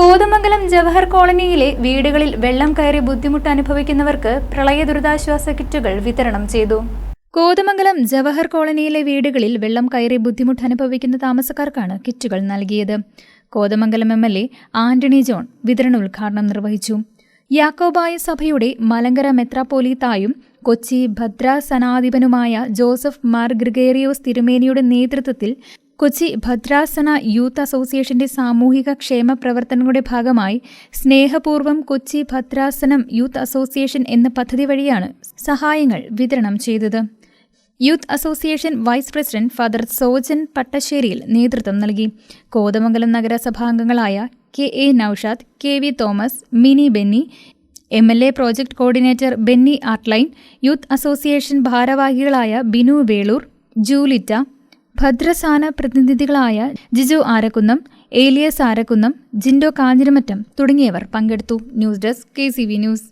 കോതമംഗലം ജവഹർ കോളനിയിലെ വീടുകളിൽ വെള്ളം കയറി ബുദ്ധിമുട്ട് അനുഭവിക്കുന്നവർക്ക് പ്രളയ ദുരിതാശ്വാസ കിറ്റുകൾ വിതരണം ചെയ്തു. കോതമംഗലം ജവഹർ കോളനിയിലെ വീടുകളിൽ വെള്ളം കയറി ബുദ്ധിമുട്ട് അനുഭവിക്കുന്ന താമസക്കാർക്കാണ് കിറ്റുകൾ നൽകിയത്. Kothamangalam M L A Antony John വിതരണ ഉദ്ഘാടനം നിർവഹിച്ചു. യാക്കോബായ സഭയുടെ മലങ്കര മെത്രാപ്പോലീത്തായും കൊച്ചി ഭദ്രാസനാധിപനുമായ ജോസഫ് മാർ ഗ്രിഗേറിയോസ് തിരുമേനിയുടെ നേതൃത്വത്തിൽ കൊച്ചി ഭദ്രാസന യൂത്ത് അസോസിയേഷന്റെ സാമൂഹിക ക്ഷേമ പ്രവർത്തനങ്ങളുടെ ഭാഗമായി സ്നേഹപൂർവം കൊച്ചി ഭദ്രാസനം യൂത്ത് അസോസിയേഷൻ എന്ന പദ്ധതി വഴിയാണ് സഹായങ്ങൾ വിതരണം ചെയ്തത്. Youth association vice president father Sojan പട്ടശ്ശേരിയിൽ നേതൃത്വം നൽകി. Kothamangalam നഗരസഭാംഗങ്ങളായ K A Noushad K V Thomas Mini Benny M L A project coordinator Benny Artline youth association ഭാരവാഹികളായ ബിനു വേളൂർ ജൂലിറ്റ ഭദ്രസാന പ്രതിനിധികളായ ജിജു ആരക്കുന്നം ഏലിയസ് ആരക്കുന്നം ജിൻഡോ കാഞ്ഞിരമറ്റം തുടങ്ങിയവർ പങ്കെടുത്തു. News desk K news.